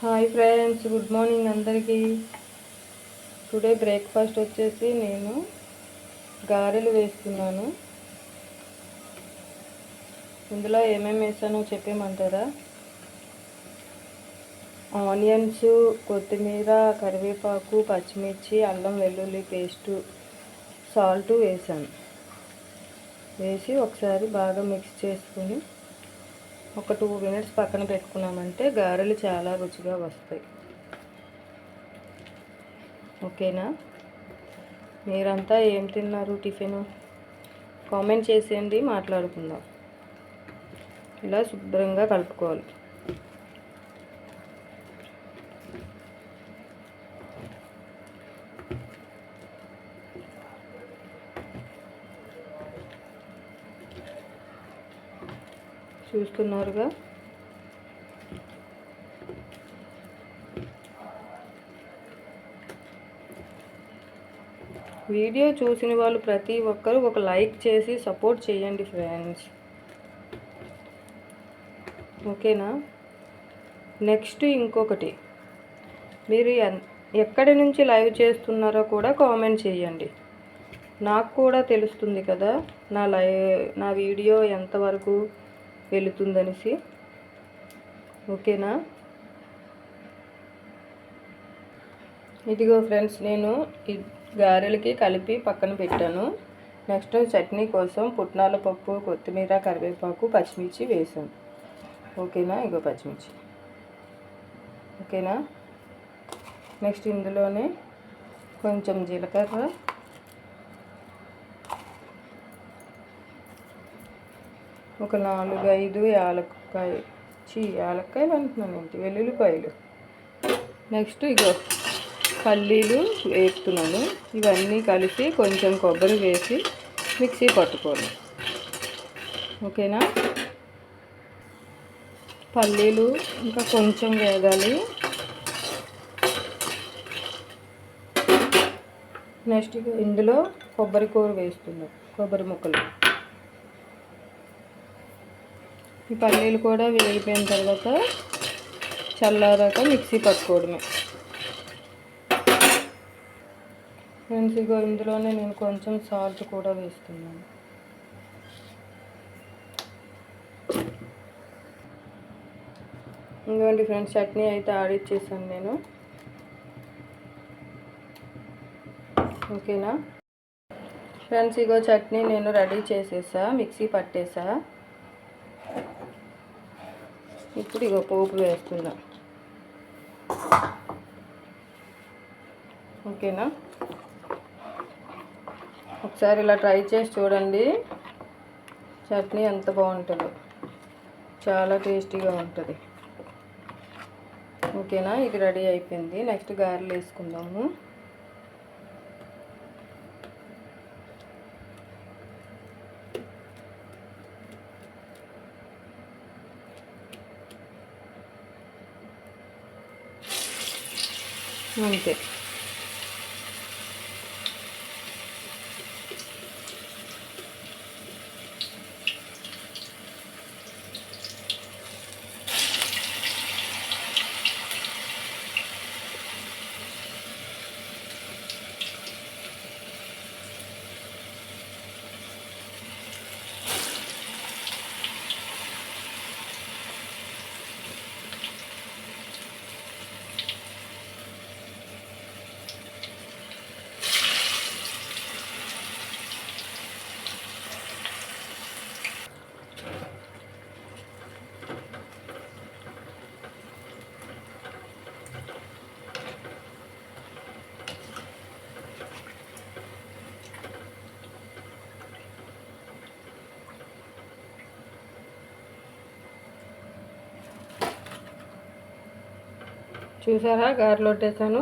Hi friends good morning అందరికీ. Today breakfast వచ్చేసి నేను గారెలు వేస్తున్నాను. ఇందులో ఏమేమి వేసానో చెప్పేమంటారా? ఆనియన్స్ కొత్తిమీర కరివేపాకు పచ్చిమిర్చి అల్లం వెల్లుల్లి పేస్టు సాల్ట్ వేసాను వేసి ఒకసారి బాగా మిక్స్ చేసుకుని ఒక టూ మినిట్స్ పక్కన పెట్టుకున్నామంటే గారెలు చాలా రుచిగా వస్తాయి. ఓకేనా? మీరంతా ఏం తిన్నారు టిఫిన్? కామెంట్ చేసేయండి మాట్లాడుకుందాం. ఇలా శుభ్రంగా కలుపుకోవాలి. చూస్తున్నారుగా. వీడియో చూసిన వాళ్ళు ప్రతి ఒక్కరు ఒక లైక్ చేసి సపోర్ట్ చేయండి ఫ్రెండ్స్. ఓకేనా? నెక్స్ట్ ఇంకొకటి. మీరు ఎన్- ఎక్కడి నుంచి లైవ్ చేస్తున్నారో కూడా కామెంట్ చేయండి. నాకు కూడా తెలుస్తుంది కదా నా లై నా వీడియో ఎంతవరకు వెళుతుందనేసి. ఓకేనా? ఇదిగో ఫ్రెండ్స్ నేను ఈ గారెలకి కలిపి పక్కన పెట్టాను. నెక్స్ట్ చట్నీ కోసం పుట్నాల పప్పు కొత్తిమీర కరివేపాకు పచ్చిమిర్చి వేసాను. ఓకేనా? ఇగో పచ్చిమిర్చి. ఓకేనా? నెక్స్ట్ ఇందులోనే కొంచెం జీలకర్ర ఒక నాలుగు ఐదు యాలక్కాయ. చీ యాలక్కాయలు అంటున్నాను ఏంటి? వెల్లుల్లిపాయలు. నెక్స్ట్ ఇగో పల్లీలు వేస్తున్నాను. ఇవన్నీ కలిపి కొంచెం కొబ్బరి వేసి మిక్సీ పట్టుకోవాలి. ఓకేనా? పల్లీలు ఇంకా కొంచెం వేగాలి. నెక్స్ట్ ఇందులో కొబ్బరి కూర వేస్తున్నాం కొబ్బరి ముక్కలు. ఈ పల్లీలు కూడా వేగిపోయిన తర్వాత చల్లారాక మిక్సీ పట్టుకోవడమే. ఫ్రెండ్స్ ఇగో ఇందులోనే నేను కొంచెం సాల్ట్ కూడా వేస్తున్నాను. ఇంకోండి ఫ్రెండ్స్ చట్నీ అయితే ఆడిచ్చేసాను నేను. ఓకేనా? ఫ్రెండ్స్ ఇగో చట్నీ నేను రెడీ చేసేసా మిక్సీ పట్టేసా. ఇప్పుడు ఇక పోపు వేస్తుందా ఓకేనా? ఒకసారి ఇలా ట్రై చేసి చూడండి. చట్నీ ఎంత బాగుంటుందో. చాలా టేస్టీగా ఉంటుంది. ఓకేనా? ఇది రెడీ అయిపోయింది. నెక్స్ట్ గారెలు వేసుకుందాము. なんで。చూసారా? గారెలు కొట్టేసాను